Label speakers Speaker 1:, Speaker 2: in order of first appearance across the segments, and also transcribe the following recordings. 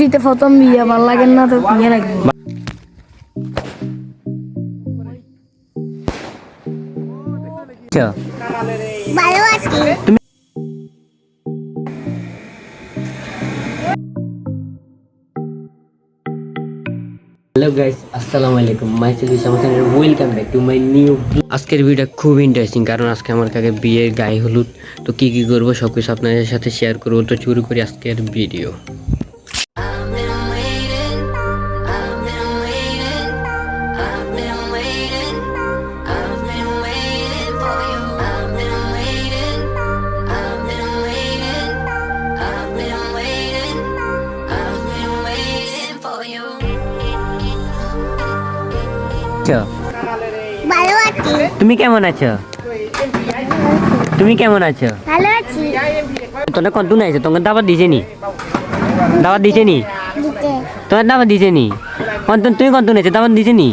Speaker 1: শীতে প্রথম বিয়ে ভালো লাগে না তো বিয়ে লাগবে?
Speaker 2: আচ্ছা।
Speaker 3: ভালো আছি।
Speaker 2: হ্যালো গাইস আসসালামু আলাইকুম। My selfie Samsan welcome back to my new আজকের ভিডিওটা খুব ইন্টারেস্টিং কারণ আজকে আমার কাছে বিয়ের গায়ে হলুদ। তো কি কি করব সব কিছু আপনাদের সাথে শেয়ার করব। তো শুরু করি আজকের ভিডিও
Speaker 3: ভালো আছি।
Speaker 2: তুমি কেমন আছো? তুমি কেমন আছো?
Speaker 3: ভালো আছি।
Speaker 2: তোরা কত না আছে তোমাকে দাবার দিছে নি দাবার দিছে নি তোমার দাবার দিছে নি কন্তন তুমি কত নেছে দাবার দিছে নি।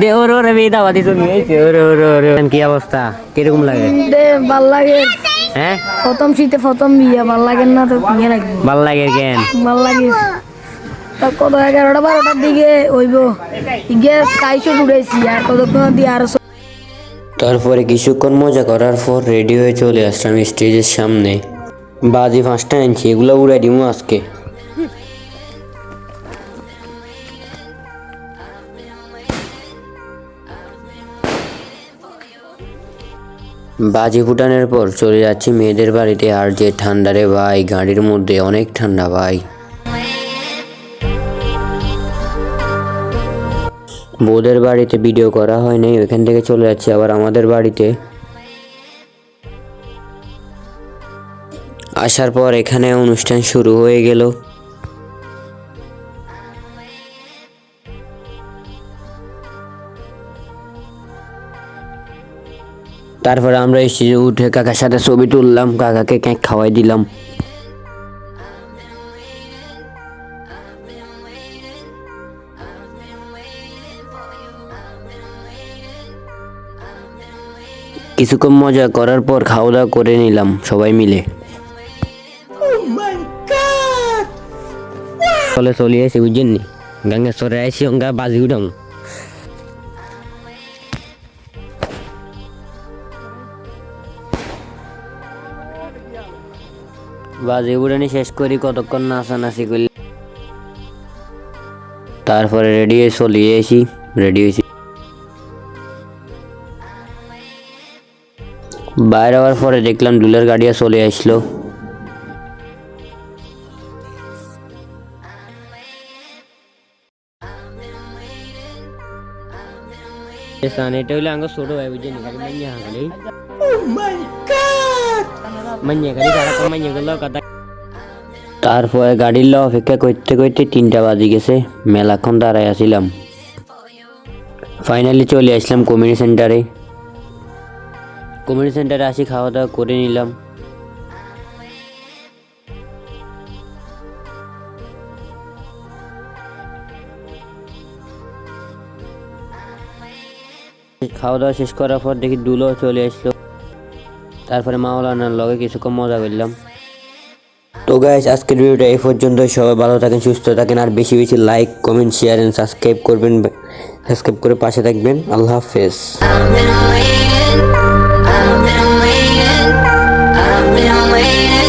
Speaker 2: দে ওর ওর এই দাবার দিছে নি এই ওর ওর ওর। কি অবস্থা? কীরকম লাগে?
Speaker 1: দে ভালো লাগে।
Speaker 2: হ্যাঁ?
Speaker 1: প্রথম শীতে প্রথম বিয়ে ভালো লাগে না তো? বিয়ে লাগবে।
Speaker 2: ভালো লাগে কেন?
Speaker 1: ভালো লাগে। কত, এগারোটা বারোটার দিকে গ্যাস উড়াইছি আর কতক্ষণ দিয়ে
Speaker 2: তারপরে কিছুক্ষণ মজা করার পর রেডি হয়ে চলে আসলাম স্টেজের সামনে। বাজি পাঁচটা আনছি, এগুলো উড়াই দিব আজকে। বাজি ফুটানোর পর চলে যাচ্ছি মেয়েদের বাড়িতে, আর যে ঠান্ডা রে ভাই, গাড়ির মধ্যে অনেক ঠান্ডা ভাই। বউদের বাড়িতে ভিডিও করা হয় নাই, ওইখান থেকে চলে যাচ্ছি, আবার আমাদের বাড়িতে। আসার পর এখানে অনুষ্ঠান শুরু হয়ে গেল। তারপরে আমরা এসে উঠে কাকার সাথে ছবি তুললাম, কাকাকে কেক খাওয়াই দিলাম। কিছুক্ষণ মজা করার পর খাওয়া দাওয়া করে নিলাম সবাই মিলে। চলে চলে আসি বুঝছেন নি? গঙ্গা সরে আসি গঙ্গা বাজি উঠাম। বাজি উড়ানি শেষ করি কতক্ষণ নাচানাচি করলি? তারপরে রেডি হয়ে চলে এসি রেডি হয়েছি। বাইরে হওয়ার পরে দেখলাম ডুলের গাড়িয়া চলে আসলো। এটা হইলে আঙ্গ ছোট ভাই বুঝে নি খালি মাইয়া হাঙ্গালি মাইয়া খালি সারাক্ষণ মাইয়া গেল কথা তারপরে গাড়ির লো অপেক্ষা করতে করতে তিনটা বাজে গেছে মেলাক্ষণ দাঁড়ায় আসিলাম ফাইনালি চলে আসলাম কমিউনিটি সেন্টারে কমিউনিটি সেন্টারে আসি খাওয়া দাওয়া করে নিলাম। খাওয়া দাওয়া শেষ করার পর দেখি দুলো চলে আসলো। তারপরে মাওলানার লগে কিছুক্ষণ মজা করলাম। তো গাইস আজকের ভিডিওটা এই পর্যন্ত সবাই ভালো থাকেন, সুস্থ থাকেন, আর বেশি বেশি like comment share and subscribe করবেন। সাবস্ক্রাইব করে পাশে থাকবেন। আল্লাহ হাফেজ। I've been waiting.
Speaker 4: I've been waiting.